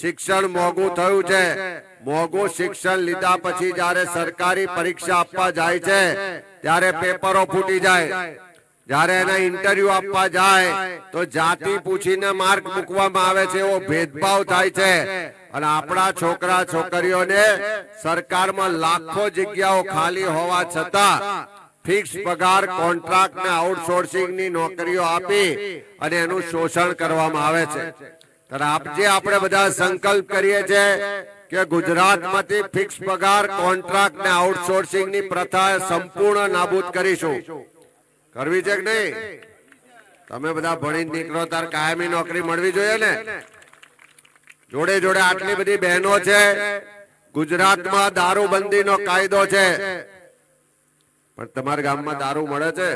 શિક્ષણ મોંઘું થયું છે. મોંઘું શિક્ષણ લીધા પછી જ્યારે સરકારી પરીક્ષા આપવા જાય છે, ત્યારે પેપરો ફૂટી જાય. જ્યારે એના ઇન્ટરવ્યુ આપવા જાય, તો જાતિ પૂછીને માર્ક મૂકવામાં આવે છે, એવો ભેદભાવ થાય છે. અને આપણા છોકરા છોકરીઓને સરકારમાં લાખો જગ્યાઓ ખાલી હોવા છતાં ફિક્સ પગાર, કોન્ટ્રાક્ટ ને આઉટસોર્સિંગની નોકરીઓ આપી અને એનું શોષણ કરવામાં આવે છે. ત્યારે આપ જે આપણે બધા સંકલ્પ કરીએ છીએ કે ગુજરાતમાંથી ફિક્સ પગાર કોન્ટ્રાક્ટ ને આઉટસોર્સિંગની પ્રથા સંપૂર્ણ નાબૂદ કરીશું. કરવી છે કે નહીં? તમે બધા ભણીને નીકળો, તાર કાયમી નોકરી મળવી જોઈએ ને? જોડે જોડે આટલી બધી બહેનો છે, ગુજરાતમાં દારૂબંધીનો કાયદો છે. પણ તમારા ગામમાં દારૂ મળે છે?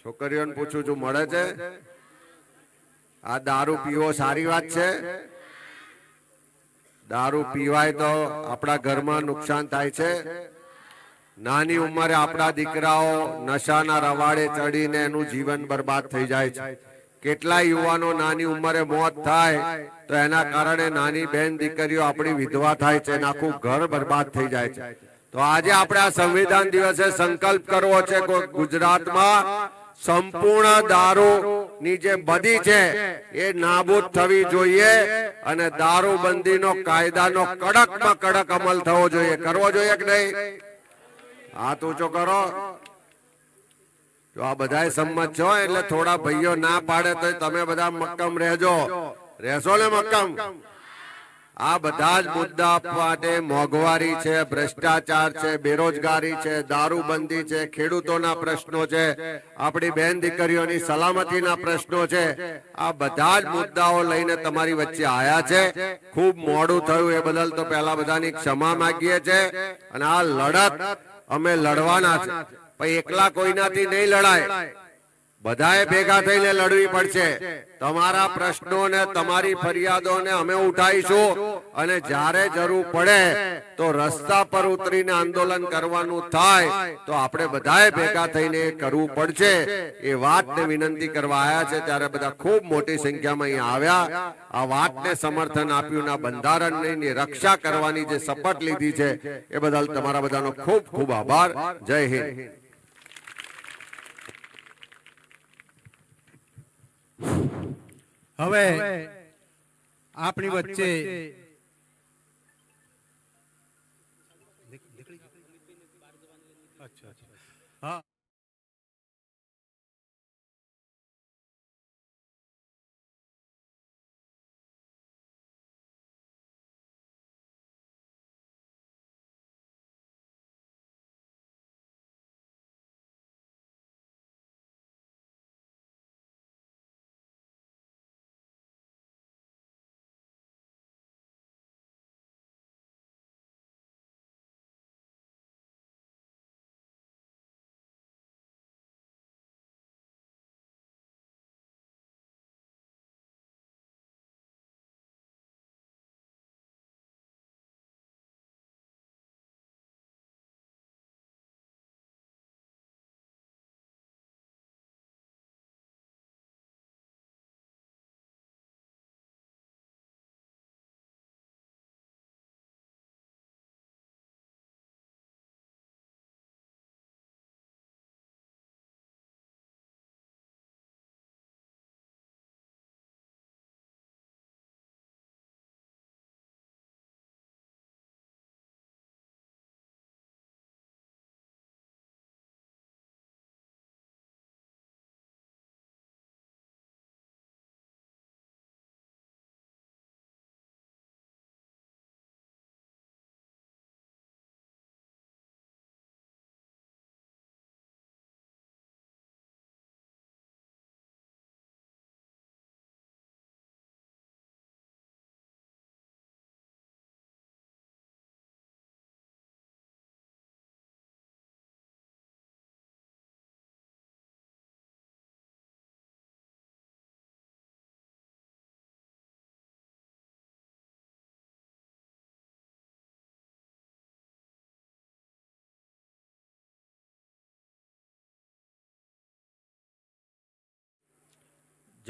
છોકરીઓને પૂછું છું, મળે છે? આ દારૂ પીવો સારી વાત છે? દારૂ પીવાય તો આપણા ઘરમાં નુકસાન થાય છે. નાની ઉંમરે આપણા દીકરાઓ નશાના રવાડે ચડીને એનું જીવન બરબાદ થઈ જાય છે. કેટલા યુવાનો નાની ઉંમરે મોત થાય તો એના કારણે નાની બેન દીકરીઓ આપણી વિધવા થાય છે આખું ઘર બરબાદ થઈ જાય છે. તો આજે આપણે આ સંવિધાન દિવસે સંકલ્પ કરવો છે ગુજરાતમાં સંપૂર્ણ દારૂ ની જે બધી છે એ નાબૂદ થવી જોઈએ અને દારૂબંધીનો કાયદાનો કડકમાં કડક અમલ થવો જોઈએ. કરવો જોઈએ કે નહીં? હાથ ઊંચો કરો. જો આ બધા સંમત છો એટલે થોડા ભાઈઓ ના પાડે તો તમે બધા મક્કમ રહેજો. રહેશો ને મક્કમ? આ બધા જ મુદ્દા માટે મોંઘવારી છે, ભ્રષ્ટાચાર છે, બેરોજગારી છે, દારૂબંધી છે, ખેડૂતોના પ્રશ્નો છે, આપણી બેન દીકરીઓની સલામતીના પ્રશ્નો છે. આ બધા જ મુદ્દાઓ લઈને તમારી વચ્ચે આયા છે. ખૂબ મોડું થયું એ બદલ તો પહેલા બધાની ક્ષમા માંગીએ છે. અને આ લડત અમે લડવાના છે. એકલા કોઈનાથી નહીં લડાય. બધાએ ભેગા થઈને લડવી પડશે. તમારા પ્રશ્નો ને તમારી ફરિયાદોને અમે ઉઠાવીશું અને જ્યારે જરૂર પડે તો રસ્તા પર ઉતરીને આંદોલન કરવાનું થાય તો આપણે બધાએ ભેગા થઈને કરવું પડશે. એ વાતને વિનંતી કરવા આવ્યા છે ત્યારે બધા ખૂબ મોટી સંખ્યામાં અહીંયા આવ્યા. આ વાતને સમર્થન આપ્યું ના બંધારણની રક્ષા કરવાની જે શપથ લીધી છે એ બદલ તમારા બધાનો ખૂબ ખૂબ આભાર. જય હિન્દ. હવે આપણી વચ્ચે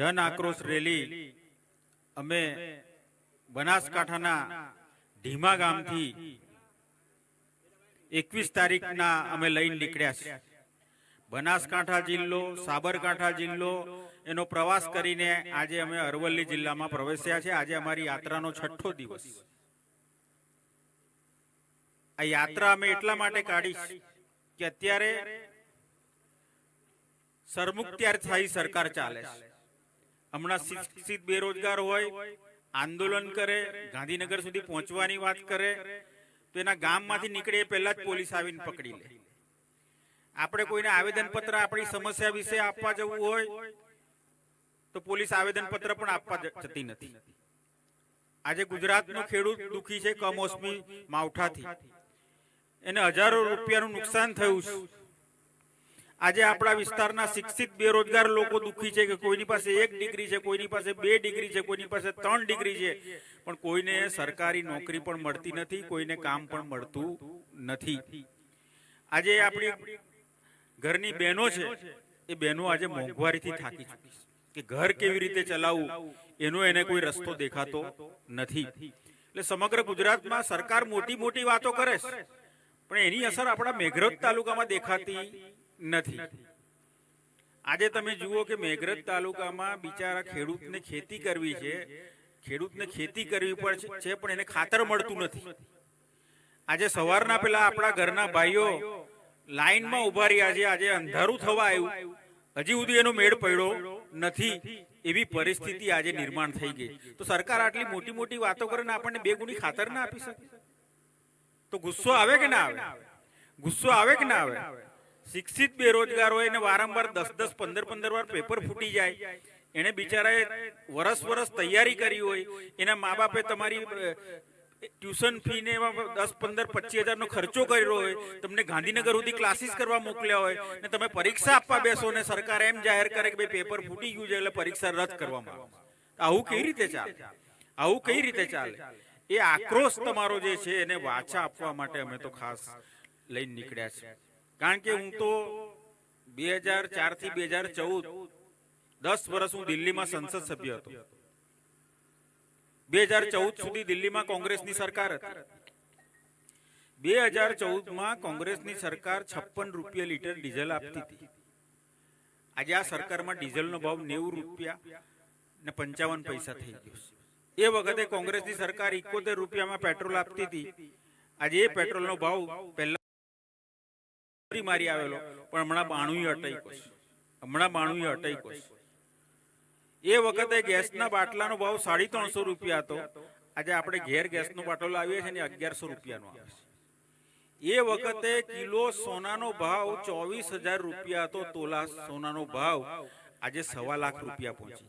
જન આક્રોશ રેલી અમે બનાસકાંઠાના ઢીમા ગામથી એકવીસ તારીખના અમે લઈને નીકળ્યા છે બનાસકાંઠા જિલ્લો, સાબરકાંઠા જિલ્લો, એનો પ્રવાસ કરીને આજે અમે અરવલ્લી જિલ્લામાં પ્રવેશ્યા છે આજે અમારી યાત્રાનો છઠ્ઠો દિવસ. આ યાત્રા અમે એટલા માટે કાઢી કે અત્યારે સરમુખત્યારશાહી સરકાર ચાલે છે. હમણાં શિક્ષિત બેરોજગાર હોય, આંદોલન કરે, ગાંધીનગર સુધી પહોંચવાની વાત કરે, તો એના ગામમાંથી નીકળે એ પહેલા જ પોલીસ આવીને પકડી લે. આપણે કોઈને આવેદનપત્ર આપણી સમસ્યા વિશે આપવા જવું હોય, તો પોલીસ આવેદનપત્ર પણ આપવા જતી નથી. આજે ગુજરાતનો ખેડૂત દુખી છે કમોસમી માવઠાથી. એને હજારો રૂપિયાનું નુકસાન થયું છે. આજે આપણા વિસ્તારના શિક્ષિત, બેરોજગાર લોકો દુખી છે કે કોઈની પાસે એક ડિગ્રી છે, કોઈની પાસે બે ડિગ્રી છે, કોઈની પાસે ત્રણ ડિગ્રી છે. પણ કોઈને સરકારી નોકરી પણ મળતી નથી, કોઈને કામ પણ મળતું નથી. આજે આપણી ઘરની બહેનો છે, એ બહેનો આજે મોંઘવારીથી થાકી ચૂકી છે. કે ઘર કેવી રીતે ચલાવવું, એનો એને કોઈ રસ્તો દેખાતો નથી. એટલે સમગ્ર ગુજરાતમાં સરકાર મોટી મોટી વાતો કરે છે. પણ એની અસર આપણા મેઘરજ તાલુકામાં દેખાતી નથી. આજે તમે જુઓ કે મેઘરજ તાલુકામાં બિચારા ખેડૂતને ખેતી કરવી છે. ખેડૂતને ખેતી કરવી પડે છે પણ એને ખાતર મળતું નથી. આજે સવારના પેલા આપણા ઘરના ભાઈઓ લાઈનમાં ઊભા રહ્યા છે. આજે અંધારું થવા આવ્યું. હજી સુધી એનો મેળ પડ્યો નથી. એવી પરિસ્થિતિ આજે નિર્માણ થઈ ગઈ. તો સરકાર આટલી મોટી મોટી વાતો કરે ને આપણને બે ગુણી ખાતર ના આપી શકે? તો ગુસ્સો આવે કે ના આવે? ગુસ્સો આવે કે ના આવે? શિક્ષિત બેરોજગાર હોય એને વારંવાર દસ દસ, પંદર પંદર વાર પેપર ફૂટી જાય. એને બિચારાએ વરસ વરસ તૈયારી કરી હોય. એના મા બાપે તમારી ટ્યુશન ફી ને એમાં દસ, પંદર, પચીસ હજારનો ખર્ચો કર્યો હોય. તમને ગાંધીનગર સુધી ક્લાસીસ કરવા મોકલ્યા હોય ને તમે પરીક્ષા આપવા બેસો ને સરકાર એમ જાહેર કરે કે ભાઈ પેપર ફૂટી ગયું છે એટલે પરીક્ષા રદ કરવામાં આવે. આવું કઈ રીતે ચાલે? આવું કઈ રીતે ચાલે? એ આક્રોશ તમારો જે છે એને વાચા આપવા માટે અમે તો ખાસ લઈને નીકળ્યા છે કારણ કે હું તો બે હજાર ચારથી બે હજાર ચૌદ દસ વર્ષ હું દિલ્હીમાં સંસદ સભ્ય હતો. બે હજાર ચૌદ સુધી દિલ્હીમાં કોંગ્રેસની સરકાર હતી. બે હજાર ચૌદમાં કોંગ્રેસની સરકાર છપ્પન રૂપિયા લીટર ડીઝલ આપતી હતી. આજે આ સરકારમાં ડીઝલનો ભાવ નેવું રૂપિયા ને પંચાવન પૈસા થઈ ગયો છે. એ વખતે કોંગ્રેસની સરકાર ઇકોતેર રૂપિયામાં પેટ્રોલ આપતી હતી. આજે એ પેટ્રોલનો ભાવ પહેલા મારી આવેલો, પણ હમણાં બાણું અટાઈકો છે. હમણાં બાણું અટાઈકો છે. એ વખતે ગેસના બાટલાનો ભાવ સાડી ત્રણસો રૂપિયા હતો. આજે આપણે ઘેર ગેસનો બાટલો લાવીએ છીએ ને અગિયારસો રૂપિયાનો આવે છે. એ વખતે કિલો સોનાનો ભાવ ચોવીસ હજાર રૂપિયા હતો. તોલા સોનાનો ભાવ આજે સવા લાખ રૂપિયા પહોંચી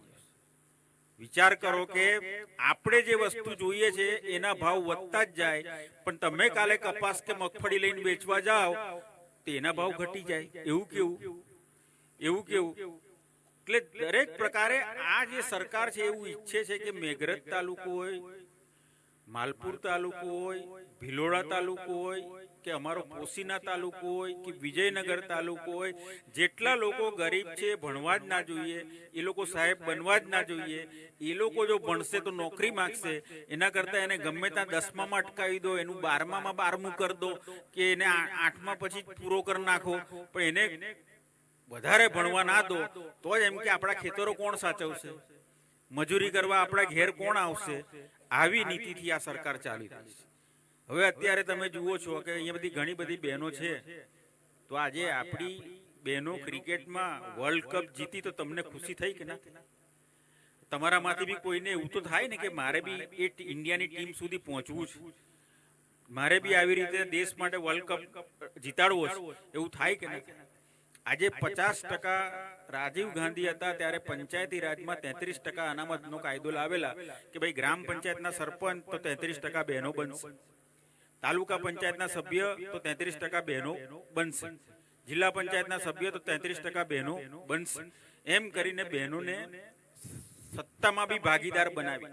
વિચાર કરો કે આપણે જે વસ્તુ જોઈએ છે, એના ભાવ વધતા જ જાય. પણ તમે કાલે કપાસ કે મગફળી લઈને વેચવા જાઓ તેના ભાવ ઘટી જાય. એવું કેવું? એવું કેવું? એટલે દરેક પ્રકારે આ જે સરકાર છે, એવું ઈચ્છે છે કે મેઘરજ તાલુકો હોય, માલપુર તાલુકો હોય, ભિલોડા તાલુકો હોય કે અમારો પોસીના તાલુકો હોય કે વિજયનગર તાલુકો હોય, જેટલા લોકો ગરીબ છે, ભણવા જ ના જોઈએ, એ લોકો સાહેબ બનવા જ ના જોઈએ, એ લોકો જો ભણશે તો નોકરી માંગશે, એના કરતા એને ગમે ત્યાં દસમામાં અટકાવી દો, એનું બારમામાં બારમું કરી દો, કે એને આઠમા પછી પૂરો કરી નાખો, પણ એને વધારે ભણવા ના દો, તો જ એમ કે આપણા ખેતરો કોણ સાચવશે? મજૂરી કરવા આપણા ઘેર કોણ આવશે? આવી નીતિથી આ સરકાર ચાલી રહી છે. હવે અત્યારે તમે જુઓ છો કે અહીંયા બધી ઘણી બધી બહેનો છે. તો આજે આપણી બહેનો ક્રિકેટમાં વર્લ્ડ કપ જીતી તો તમને ખુશી થઈ કે ના તમારામાંથી બી કોઈને એવું તો થાય ને કે મારે બી એ ઇન્ડિયાની ટીમ સુધી પહોંચવું છે. મારે બી આવી રીતે દેશ માટે વર્લ્ડ કપ જીતાડવો છે. એવું થાય કે ના આજે પચાસ ટકા રાજીવ ગાંધી હતા ત્યારે પંચાયતી રાજમાં તેત્રીસ ટકા અનામતનો કાયદો લાવેલા કે ભાઈ ગ્રામ પંચાયતના સરપંચ તો તેત્રીસ ટકા બહેનો બનશે. તાલુકા પંચાયતના સભ્ય તો તેત્રીસ ટકા બહેનો બનશે. જિલ્લા પંચાયતના સભ્ય તો તેત્રીસ ટકા બહેનો બનશે. એમ કરીને બહેનોને સત્તામાં બી ભાગીદાર બનાવી.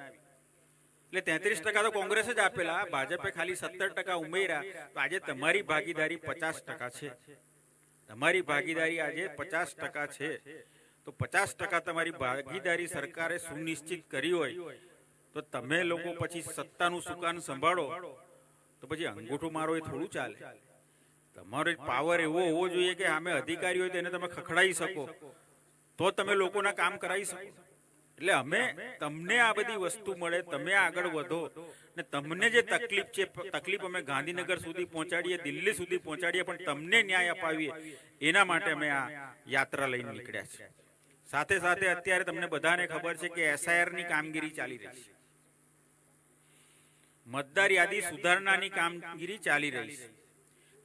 એટલે તેત્રીસ ટકા તો કોંગ્રેસ જ આપેલા ભાજપે ખાલી સત્તર ટકા ઉમેર્યા તો આજે તમારી ભાગીદારી પચાસ ટકા છે. તમારી ભાગીદારી આજે પચાસ ટકા છે. તો પચાસ ટકા તમારી ભાગીદારી સરકારે સુનિશ્ચિત કરી હોય તો તમે લોકો પછી સત્તાનું સુકાન સંભાળો. તો પછી અંગૂઠો મારો એ થોડું ચાલે. તમારો પાવર એવો હોવો જોઈએ કે અમે અધિકારી હોય તો એને તમે ખખડાઈ શકો. તો તમે લોકોના કામ કરાવી શકો. એટલે અમે તમને આ બધી વસ્તુ મળે, તમે આગળ વધો. ને તમને જે તકલીફ છે, તકલીફ અમે ગાંધીનગર સુધી પહોંચાડીએ, દિલ્હી સુધી પહોંચાડીએ, પણ તમને ન્યાય અપાવીએ, એના માટે અમે આ યાત્રા લઈને નીકળ્યા છે સાથે સાથે અત્યારે તમને બધાને ખબર છે કે એસઆઈઆરની કામગીરી ચાલી રહી છે. મતદાર યાદી સુધારણાની કામગીરી ચાલી રહી છે.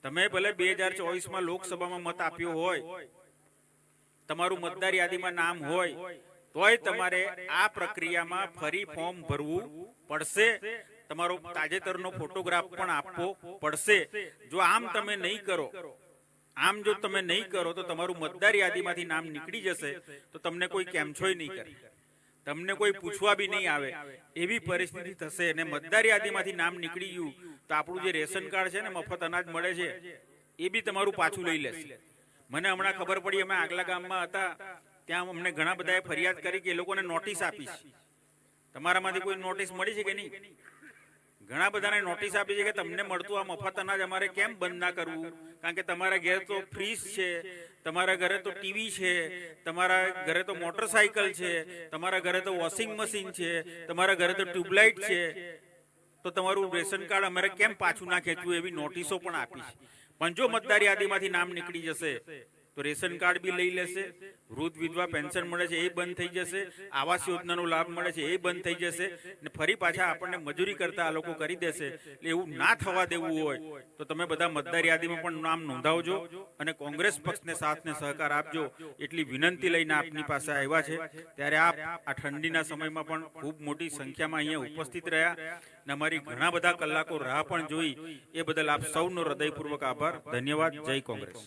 તમે ભલે બે હજાર ચોવીસમાં લોકસભામાં મત આપ્યો હોય, તમારું મતદાર યાદીમાં નામ હોય, તોય તમારે આ પ્રક્રિયામાં ફરી ફોર્મ ભરવું પડશે. તમારો તાજેતરનો ફોટોગ્રાફ પણ આપવો પડશે. જો આમ તમે નહીં કરો, આમ જો તમે નહીં કરો, તો તમારું મતદાર યાદીમાંથી નામ નીકળી જશે, તો તમને કોઈ કેમ છોય નહીં કરે. તમને કોઈ પૂછવા બી નહીં આવે. એવી પરિસ્થિતિ થશે અને મતદાર યાદીમાંથી નામ નીકળી ગયું, તો આપણું જે રેશન કાર્ડ છે ને, મફત અનાજ મળે છે, એ બી તમારું પાછું લઈ લેશે. મને હમણાં ખબર પડી, અમે આગલા ગામમાં હતા, ત્યાં અમને ઘણા બધાએ ફરિયાદ કરી કે એ લોકોને નોટિસ આપી છે તમારામાંથી કોઈ નોટિસ મળી છે કે નહીં? ઘણા બધાને નોટિસ આપી છે કે તમને મળતું આ મફત અનાજ અમારે કેમ બંધ ના કરવું? કારણ કે તમારા ઘરે તો ફ્રીજ છે, તમારા ઘરે તો ટીવી છે, તમારા ઘરે તો મોટરસાયકલ છે, તમારા ઘરે તો વોશિંગ મશીન છે, તમારા ઘરે તો ટ્યુબલાઇટ છે. તો તમારું રેશન કાર્ડ અમારે કેમ પાછું ના ખેંચવું એવી નોટિસો પણ આપી છે. પણ જો મતદાર યાદીમાંથી નામ નીકળી જશે તો રેશન કાર્ડ બી લઈ લેશે, વૃદ્ધ વિધવા પેન્શન મળે છે એ બંધ થઈ જશે, આવાસ યોજનાનો લાભ મળે છે એ બંધ થઈ જશે ને ફરી પાછા આપણને મજૂરી કરતા આ લોકો કરી દેશે, એટલે એવું ના થવા દેવું હોય તો તમે બધા મતદાર યાદીમાં પણ નામ નોંધાવજો અને કોંગ્રેસ પક્ષને સાથને સહકાર આપજો એટલી વિનંતી લઈને આપની પાસે આવ્યા છે. ત્યારે આપ આ ઠંડીના સમયમાં પણ ખૂબ મોટી સંખ્યામાં અહીંયા ઉપસ્થિત રહ્યા ને અમારી ઘણા બધા કલાકો રાહ પણ જોઈ. એ બદલ આપ સૌનો હૃદયપૂર્વક આભાર. ધન્યવાદ. જય કોંગ્રેસ.